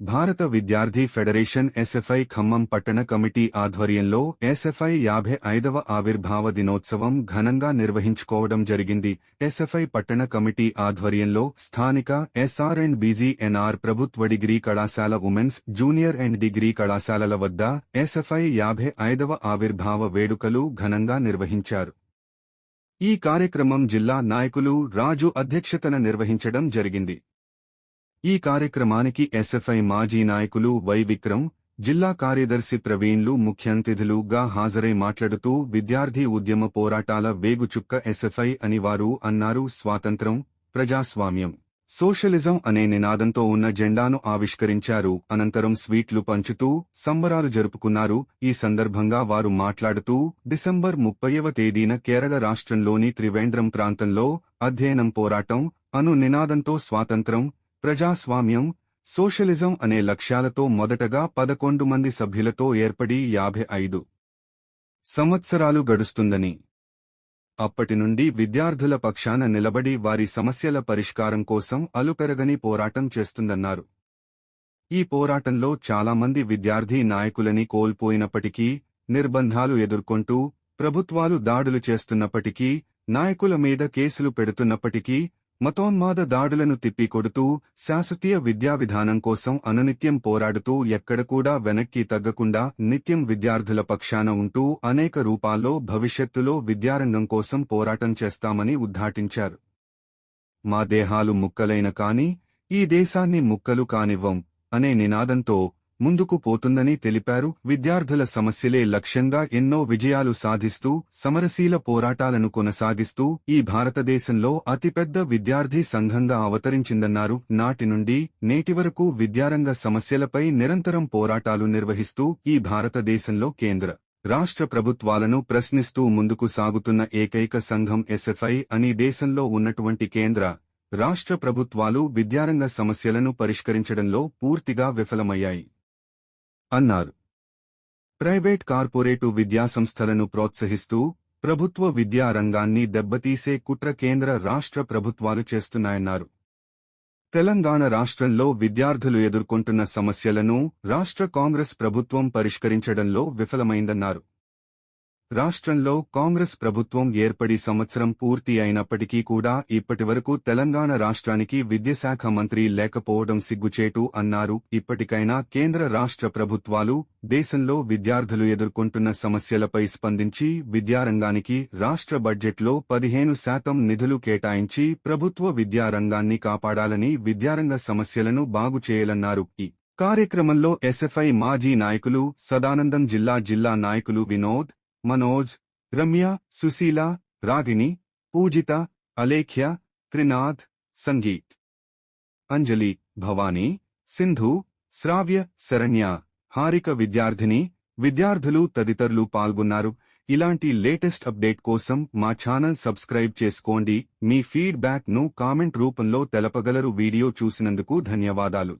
భారత విద్యార్థి federation SFI Khammam పట్టణ కమిటీ ఆధ్వర్యంలో ఎస్ఎఫ్ఐ యాభై ఐదవ ఆవిర్భావ దినోత్సవం ఘనంగా నిర్వహించుకోవడం జరిగింది. ఎస్ఎఫ్ఐ పట్టణ కమిటీ ఆధ్వర్యంలో స్థానిక ఎస్ఆర్ అండ్ బీజీఎన్ఆర్ ప్రభుత్వ డిగ్రీ కళాశాల ఉమెన్స్ జూనియర్ అండ్ డిగ్రీ కళాశాలల వద్ద ఎస్ఎఫ్ఐ యాభై ఐదవ ఆవిర్భావ వేడుకలు ఘనంగా నిర్వహించారు. ఈ కార్యక్రమం జిల్లా నాయకులు రాజు అధ్యక్షతన నిర్వహించడం జరిగింది. ఈ కార్యక్రమానికి ఎస్ఎఫ్ఐ మాజీ నాయకులు వై విక్రమ్ జిల్లా కార్యదర్శి ప్రవీణ్లు ముఖ్యాంతిథులుగా హాజరై మాట్లాడుతూ విద్యార్థి ఉద్యమ పోరాటాల వేగుచుక్క ఎస్ఎఫ్ఐ అని వారు అన్నారు. స్వాతంత్రం ప్రజాస్వామ్యం. సోషలిజం అనే నినాదంతో ఉన్న జెండాను ఆవిష్కరించారు. అనంతరం స్వీట్లు పంచుతూ సంబరాలు జరుపుకున్నారు. ఈ సందర్భంగా వారు మాట్లాడుతూ డిసెంబర్ ముప్పైవ తేదీన కేరళ రాష్ట్రంలోని త్రివేంద్రం ప్రాంతంలో అధ్యయనం పోరాటం అను నినాదంతో స్వాతంత్రం ప్రజాస్వామ్యం సోషలిజం అనే లక్ష్యాలతో మొదటగా పదకొండు మంది సభ్యులతో ఏర్పడి యాభై ఐదు సంవత్సరాలు గడుస్తుందని. అప్పటి నుండి విద్యార్థుల పక్షాన నిలబడి వారి సమస్యల పరిష్కారం కోసం అలుపెరగని పోరాటం చేస్తుందన్నారు. ఈ పోరాటంలో చాలామంది విద్యార్థి నాయకులని కోల్పోయినప్పటికీ నిర్బంధాలు ఎదుర్కొంటూ ప్రభుత్వాలు దాడులు చేస్తున్నప్పటికీ నాయకుల మీద కేసులు పెడుతున్నప్పటికీ మతోన్మాద దాడులను తిప్పికొడుతూ శాసతీయ విద్యా విధానం కోసం అనునిత్యం పోరాడుతూ ఎక్కడ కూడా వెనక్కి తగ్గకుండా నిత్యం విద్యార్థుల పక్షాన ఉంటూ అనేక రూపాల్లో భవిష్యత్తులో విద్యారంగం కోసం పోరాటం చేస్తామని ఉద్ఘాటించారు. మా దేహాలు ముక్కలైన కాని ఈ దేశాన్ని ముక్కలు కానివ్వం అనే నినాదంతో ముందుకు పోతుందని తెలిపారు. విద్యార్థుల సమస్యలే లక్ష్యంగా ఎన్నో విజయాలు సాధిస్తూ సమరశీల పోరాటాలను కొనసాగిస్తూ ఈ భారతదేశంలో అతిపెద్ద విద్యార్థి సంఘంగా అవతరించిందన్నారు. నాటి నుండి నేటి వరకు విద్యారంగ సమస్యలపై నిరంతరం పోరాటాలు నిర్వహిస్తూ ఈ భారతదేశంలో కేంద్ర రాష్ట్ర ప్రభుత్వాలను ప్రశ్నిస్తూ ముందుకు సాగుతున్న ఏకైక సంఘం ఎస్ఎఫ్ఐ అని దేశంలో ఉన్నటువంటి కేంద్ర రాష్ట్ర ప్రభుత్వాలు విద్యారంగ సమస్యలను పరిష్కరించడంలో పూర్తిగా విఫలమయ్యాయి. అన్నారు. ప్రైవేట్ కార్పొరేటు విద్యాసంస్థలను ప్రోత్సహిస్తూ ప్రభుత్వ విద్యా రంగాన్ని దెబ్బతీసే కుట్ర కేంద్ర రాష్ట్ర ప్రభుత్వాలు చేస్తున్నాయన్నారు. తెలంగాణ రాష్ట్రంలో విద్యార్థులు ఎదుర్కొంటున్న సమస్యలను రాష్ట్ర కాంగ్రెస్ ప్రభుత్వం పరిష్కరించడంలో విఫలమైందన్నారు. రాష్ట్రంలో కాంగ్రెస్ ప్రభుత్వం ఏర్పడి సంవత్సరం పూర్తి అయినప్పటికీ కూడా ఇప్పటివరకు తెలంగాణ రాష్ట్రానికి విద్యాశాఖ మంత్రి లేకపోవడం సిగ్గుచేటు అన్నారు. ఇప్పటికైనా కేంద్ర రాష్ట్ర ప్రభుత్వాలు దేశంలో విద్యార్థులు ఎదుర్కొంటున్న సమస్యలపై స్పందించి విద్యారంగానికి రాష్ట్ర బడ్జెట్లో పదిహేను శాతం నిధులు కేటాయించి ప్రభుత్వ విద్యారంగాన్ని కాపాడాలని విద్యారంగ సమస్యలను బాగు చేయాలన్నారు. ఈ కార్యక్రమంలో ఎస్ఎఫ్ఐ మాజీ నాయకులు సదానందం జిల్లా జిల్లా నాయకులు వినోద్ మనోజ్ రమ్య సుశీల రాగిణి పూజిత అలేఖ్య త్రినాథ్ సంగీత్ అంజలి భవానీ సింధు శ్రావ్య శరణ్య హారిక విద్యార్థిని విద్యార్థులు తదితరులు పాల్గొన్నారు ఇలాంటి లేటెస్ట్ అప్డేట్ కోసం మా ఛానల్ సబ్స్క్రైబ్ చేసుకోండి మీ ఫీడ్బ్యాక్ను ను కామెంట్ రూపంలో తెలపగలరు వీడియో చూసినందుకు ధన్యవాదాలు